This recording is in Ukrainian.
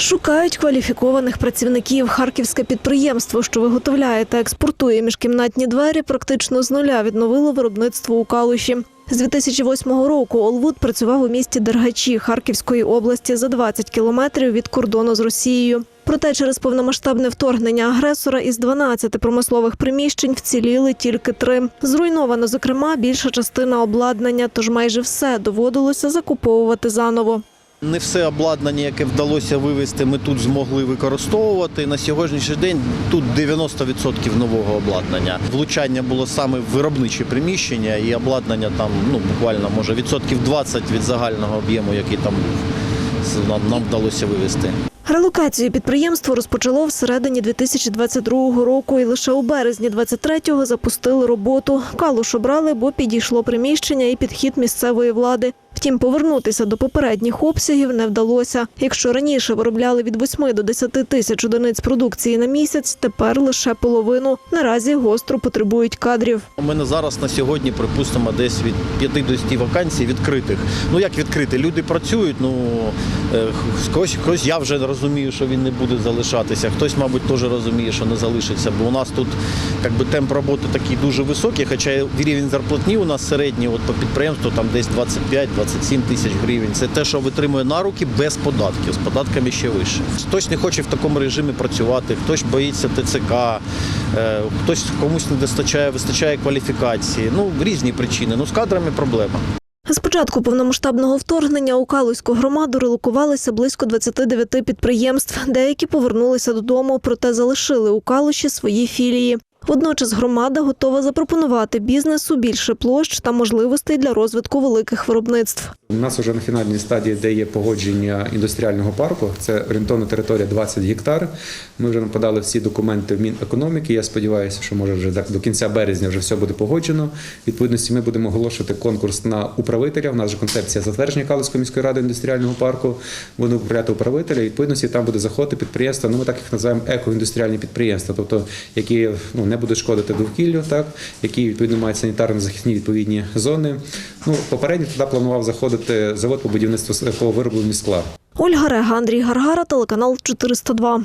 Шукають кваліфікованих працівників. Харківське підприємство, що виготовляє та експортує міжкімнатні двері, практично з нуля відновило виробництво у Калуші. З 2008 року Олвуд працював у місті Дергачі Харківської області за 20 кілометрів від кордону з Росією. Проте через повномасштабне вторгнення агресора із 12 промислових приміщень вціліли тільки три. Зруйновано, зокрема, більша частина обладнання, тож майже все доводилося закуповувати заново. Не все обладнання, яке вдалося вивезти, ми тут змогли використовувати. На сьогоднішній день тут 90% нового обладнання. Влучання було саме в виробничі приміщення, і обладнання там ну буквально може відсотків 20 від загального об'єму, який там нам, нам вдалося вивезти. Релокацію підприємство розпочало всередині 2022 року і лише у березні 23-го запустили роботу. Калуш обрали, бо підійшло приміщення і підхід місцевої влади. Втім, повернутися до попередніх обсягів не вдалося. Якщо раніше виробляли від 8 до 10 тисяч одиниць продукції на місяць, тепер лише половину. Наразі гостро потребують кадрів. У мене зараз на сьогодні, припустимо, десь від 5 до 10 вакансій відкритих. Ну як відкрити? Люди працюють. Ну е, хтось, хтось я вже розумію, що він не буде залишатися. Хтось, мабуть, теж розуміє, що не залишиться. Бо у нас тут якби темп роботи такий дуже високий, хоча рівень зарплатні у нас середній, от по підприємству там десь 25-27 тисяч гривень. Це те, що витримує на руки без податків. З податками ще вище. Хтось не хоче в такому режимі працювати, хтось боїться ТЦК, е, хтось комусь не достачає, вистачає кваліфікації. Ну різні причини. Ну з кадрами проблема. З початку повномасштабного вторгнення у Калузьку громаду релокувалися близько 29 підприємств. Деякі повернулися додому, проте залишили у Калуші свої філії. Водночас громада готова запропонувати бізнесу більше площ та можливостей для розвитку великих виробництв. У нас вже на фінальній стадії, де є погодження індустріального парку. Це орієнтовна територія 20 гектар. Ми вже подали всі документи в Мінекономіки. Я сподіваюся, що може вже до кінця березня вже все буде погоджено. Відповідності ми будемо оголошувати конкурс на управителя. У нас же концепція затвердження Калицької міської ради індустріального парку. Будемо управляти управителя. Відповідності там буде заходити підприємства. Ну ми так їх називаємо екоіндустріальні підприємства, тобто які ну не буде шкодити довкіллю, так які відповідно мають санітарно захисні відповідні зони. Ну попередньо туди планував заходити завод по будівництву по виробленню скла. Ольга Рега, Андрій Гаргара, телеканал 402.